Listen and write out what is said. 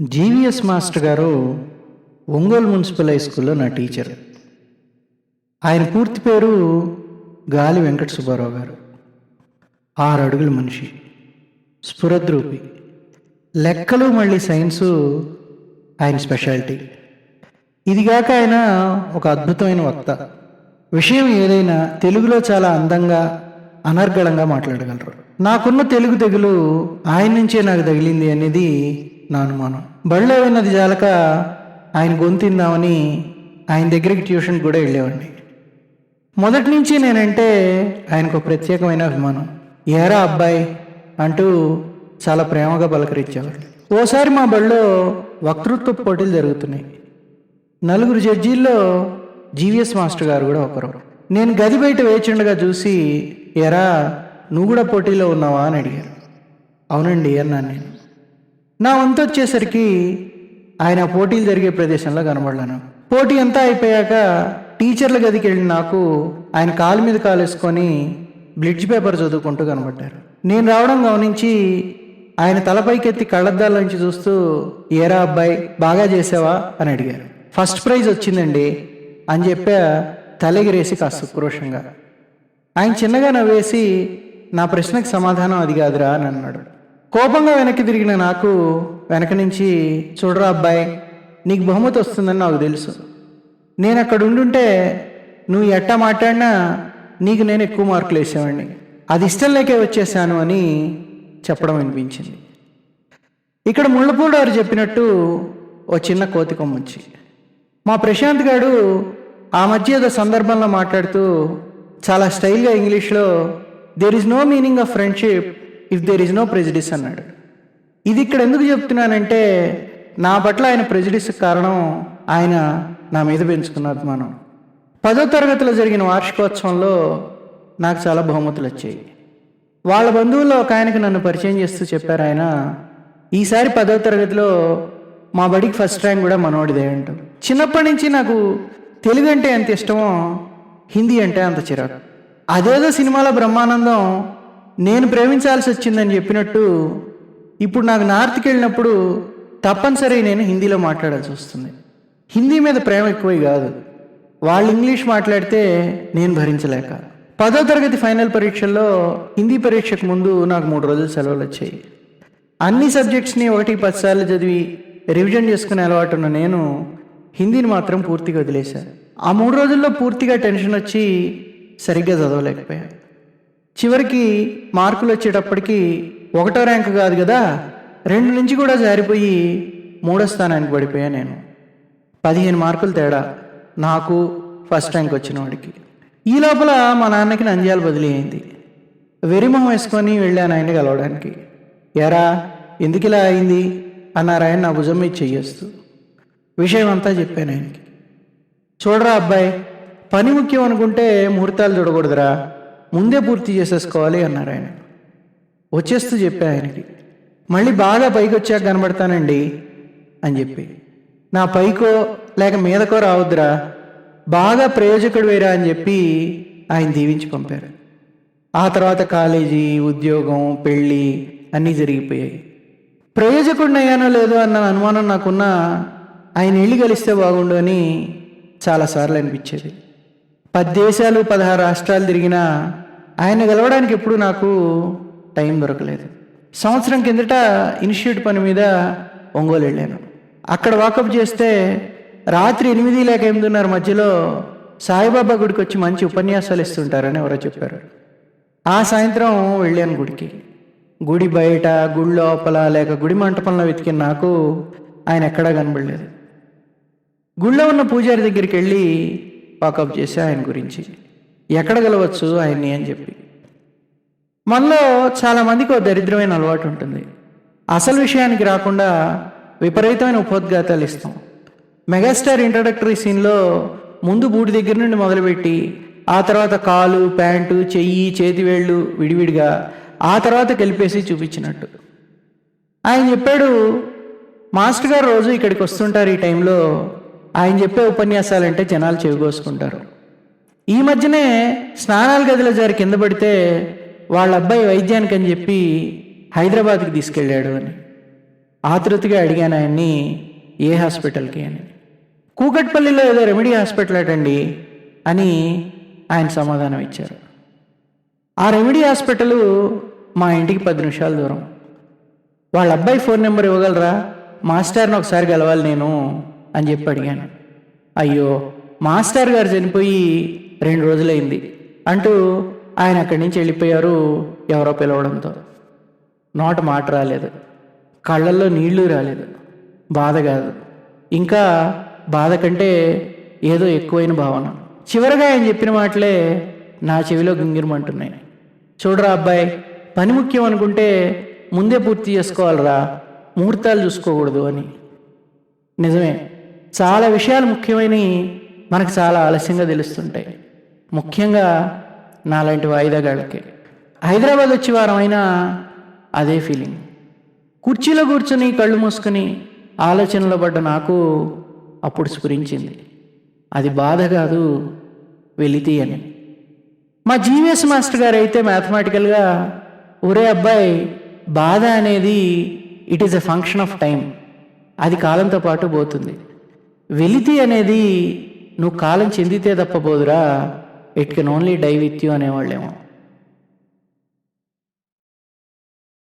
GVS master గారు Ongole municipal high స్కూల్లో నా టీచర్. ఆయన పూర్తి పేరు గాలి వెంకట సుబ్బారావు గారు. ఆరు అడుగుల మనిషి. స్ఫురద్రూపి. లెక్కలు మళ్ళీ సైన్సు ఆయన స్పెషాలిటీ. ఇదిగాక ఆయన ఒక అద్భుతమైన వక్త. విషయం ఏదైనా తెలుగులో చాలా అందంగా అనర్గళంగా మాట్లాడగలరు. నాకున్న తెలుగు తెగులు ఆయన నుంచే నాకు తగిలింది అనేది నా అనుమానం. బళ్ళో విన్నది జాలక ఆయన గొంతిందామని ఆయన దగ్గరికి ట్యూషన్ కూడా వెళ్ళేవాడిని. మొదటి నుంచి నేనంటే ఆయనకు ఒక ప్రత్యేకమైన అభిమానం. ఏరా అబ్బాయి అంటూ చాలా ప్రేమగా పలకరించేవాడు. ఓసారి మా బడిలో వక్తృత్వ పోటీలు జరుగుతున్నాయి. నలుగురు జడ్జీల్లో జీవీఎస్ మాస్టర్ గారు కూడా ఒకరు. నేను గది బయట వేచిండగా చూసి ఎరా నువ్వు కూడా పోటీలో ఉన్నావా? అని అడిగారు. అవునండి అన్నాను నేను. నా వంతు వచ్చేసరికి ఆయన పోటీలు జరిగే ప్రదేశంలో కనబడలేను. పోటీ అంతా అయిపోయాక టీచర్ల గదికి వెళ్ళిన నాకు ఆయన కాలు మీద కాలేసుకొని బ్లిడ్జ్ పేపర్ చదువుకుంటూ కనబడ్డారు. నేను రావడం గమనించి ఆయన తలపైకెత్తి కళ్ళద్దాల నుంచి చూస్తూ ఏరా అబ్బాయి బాగా చేసావా? అని అడిగారు. ఫస్ట్ ప్రైజ్ వచ్చిందండి అని చెప్పా తలెగిరేసి కాస్త ఉక్రోషంగా ఆయన చిన్నగా నవ్వేసి నా ప్రశ్నకు సమాధానం అది కాదురా అని అన్నాడు. కోపంగా వెనక్కి తిరిగిన నాకు వెనక నుంచి చూడరా అబ్బాయి నీకు బహుమతి వస్తుందని నాకు తెలుసు. నేను అక్కడ ఉండుంటే నువ్వు ఎట్టా మాట్లాడినా నీకు నేను ఎక్కువ మార్కులు వేసేవాడిని. అది ఇష్టం లేకే వచ్చేసాను అని చెప్పడం అనిపించింది ఇక్కడ ముళ్ళపూడారు చెప్పినట్టు ఓ చిన్న కోతి కొమ్మొచ్చి మా ప్రశాంత్ గారు ఆ మధ్య ఏదో సందర్భంలో మాట్లాడుతూ చాలా స్టైల్గా ఇంగ్లీష్లో there is no meaning of friendship if there is no prejudice అన్నాడు. ఇది ఇక్కడ ఎందుకు చెప్తున్నానంటే నా పట్ల ఆయన ప్రెజిడిస్ కారణం ఆయన నా మీద పెంచుకున్న అభిమానం. పదో తరగతిలో జరిగిన వార్షికోత్సవంలో నాకు చాలా బహుమతులు వచ్చాయి. వాళ్ళ బంధువుల్లో ఒక ఆయనకు నన్ను పరిచయం చేస్తూ చెప్పారు ఆయన. ఈసారి పదో తరగతిలో మా బడికి ఫస్ట్ ర్యాంక్ కూడా మనోడిదే అంటూ. చిన్నప్పటి నుంచి నాకు తెలుగు అంటే ఎంత ఇష్టమో హిందీ అంటే అంత చిరాకు. అదేదో సినిమాలో బ్రహ్మానందం నేను ప్రేమించాల్సి వచ్చిందని చెప్పినట్టు ఇప్పుడు నాకు నార్త్కి వెళ్ళినప్పుడు తప్పనిసరి నేను హిందీలో మాట్లాడాల్సి వస్తుంది. హిందీ మీద ప్రేమ ఎక్కువ కాదు. వాళ్ళు ఇంగ్లీష్ మాట్లాడితే నేను భరించలేక. పదో తరగతి ఫైనల్ పరీక్షల్లో హిందీ పరీక్షకు ముందు నాకు మూడు రోజులు సెలవులు వచ్చాయి. అన్ని సబ్జెక్ట్స్ని ఒకటి పదిసార్లు చదివి రివిజన్ చేసుకునే అలవాటు ఉన్న నేను హిందీని మాత్రం పూర్తిగా వదిలేశాను ఆ మూడు రోజుల్లో పూర్తిగా టెన్షన్ వచ్చి సరిగ్గా చదవలేకపోయాను చివరికి మార్కులు వచ్చేటప్పటికి ఒకటో ర్యాంక్ కాదు కదా రెండు నుంచి కూడా జారిపోయి మూడో స్థానానికి పడిపోయా నేను. పదిహేను మార్కులు తేడా నాకు ఫస్ట్ ర్యాంక్ వచ్చిన వాడికి. ఈ లోపల మా నాన్నకి నంద్యాల బదిలీ అయింది. వెరిమొహం వేసుకొని వెళ్ళాను ఆయన్ని కలవడానికి. ఎరా ఎందుకు ఇలా అయింది? అన్నారు ఆయన నా భుజం మీద చెయ్యేస్తూ. విషయం అంతా చెప్పాను ఆయనకి. చూడరా అబ్బాయి పని ముఖ్యం అనుకుంటే ముహూర్తాలు చూడకూడదురా. ముందే పూర్తి చేసేసుకోవాలి అన్నారు ఆయన. వచ్చేస్తూ చెప్పా ఆయనకి మళ్ళీ బాగా పైకి వచ్చాక కనబడతానండి అని చెప్పి. నా పైకో లేక మీదకో రావద్దురా బాగా ప్రయోజకుడు వేరా అని చెప్పి ఆయన దీవించి పంపారు. ఆ తర్వాత కాలేజీ ఉద్యోగం పెళ్ళి అన్నీ జరిగిపోయాయి. ప్రయోజకుడిని అయ్యానో లేదో అన్న అనుమానం నాకున్న ఆయన వెళ్ళి కలిస్తే బాగుండు అని చాలాసార్లు అనిపించేది. పది దేశాలు పదహారు రాష్ట్రాలు తిరిగినా ఆయన గెలవడానికి ఎప్పుడు నాకు టైం దొరకలేదు. సంవత్సరం కిందట ఇన్స్టిట్యూట్ పని మీద ఒంగోలు వెళ్ళాను. అక్కడ వాకప్ చేస్తే రాత్రి ఎనిమిది లేక ఎనిమిదిన్నర మధ్యలో సాయిబాబా గుడికి వచ్చి మంచి ఉపన్యాసాలు ఇస్తుంటారని ఎవరో చెప్పారు. ఆ సాయంత్రం వెళ్ళాను గుడికి. గుడి బయట గుడి లోపల లేక గుడి మంటపంలో వెతికిన నాకు ఆయన ఎక్కడా కనబడలేదు. గుళ్ళో ఉన్న పూజారి దగ్గరికి వెళ్ళి వాకప్ చేసి ఆయన గురించి ఎక్కడ గెలవచ్చు ఆయన్ని అని చెప్పి. మనలో చాలామందికి ఒక దరిద్రమైన అలవాటు ఉంటుంది. అసలు విషయానికి రాకుండా విపరీతమైన ఉపోద్ఘాతాలు ఇస్తాం. మెగాస్టార్ ఇంట్రడక్టరీ సీన్లో ముందు బూటి దగ్గర నుండి మొదలుపెట్టి ఆ తర్వాత కాలు ప్యాంటు చెయ్యి చేతివేళ్ళు విడివిడిగా ఆ తర్వాత కలిపేసి చూపించినట్టు. ఆయన చెప్పాడు మాస్టర్ గారు రోజు ఇక్కడికి వస్తుంటారు ఈ టైంలో ఆయన చెప్పే ఉపన్యాసాలంటే జనాలు చెవిగోసుకుంటారు. ఈ మధ్యనే స్నానాల గదిలో జారి కింద పడితే వాళ్ళ అబ్బాయి వైద్యానికి అని చెప్పి హైదరాబాద్కి తీసుకెళ్ళాడు అని. ఆతృతగా అడిగాను ఆయన్ని ఏ హాస్పిటల్కి అని. కూకట్పల్లిలో ఏదో రెమెడీ హాస్పిటల్ అటండి అని ఆయన సమాధానం ఇచ్చారు. ఆ రెమెడీ హాస్పిటల్ మా ఇంటికి పది నిమిషాల దూరం. వాళ్ళ అబ్బాయి ఫోన్ నెంబర్ ఇవ్వగలరా? మాస్టర్ని ఒకసారి కలవాలి నేను. అని చెప్పి అడిగాను. అయ్యో మాస్టర్ గారు చనిపోయి రెండు రోజులైంది అంటూ ఆయన అక్కడి నుంచి వెళ్ళిపోయారు ఎవరో పిలవడంతో. నోట మాట రాలేదు. కళ్ళల్లో నీళ్ళు రాలేదు. బాధ కాదు. ఇంకా బాధ కంటే ఏదో ఎక్కువైన భావన. చివరగా ఆయన చెప్పిన మాటలే నా చెవిలో గింగిరమంటున్నాయి. చూడరా అబ్బాయి పని ముఖ్యం అనుకుంటే ముందే పూర్తి చేసుకోవాలిరా ముహూర్తాలు చూసుకోకూడదు అని. నిజమే చాలా విషయాలు ముఖ్యమైనవి మనకు చాలా ఆలస్యంగా తెలుస్తుంటాయి. ముఖ్యంగా నాలాంటి వాయిదాగాళ్ళకి. హైదరాబాద్ వచ్చే వారం అయినా అదే ఫీలింగ్. కుర్చీలో కూర్చొని కళ్ళు మూసుకొని ఆలోచనలో పడ్డ నాకు అప్పుడు స్ఫురించింది. అది బాధ కాదు వెలితి అని మా జీవిఎస్ మాస్టర్ గారు అయితే మ్యాథమెటికల్గా ఒరే అబ్బాయి బాధ అనేది it is a function of time అది కాలంతో పాటు పోతుంది. వెలితి అనేది నువ్వు కాలం చెందితే తప్పబోదురా it can only die with you అనేవాళ్ళేమో.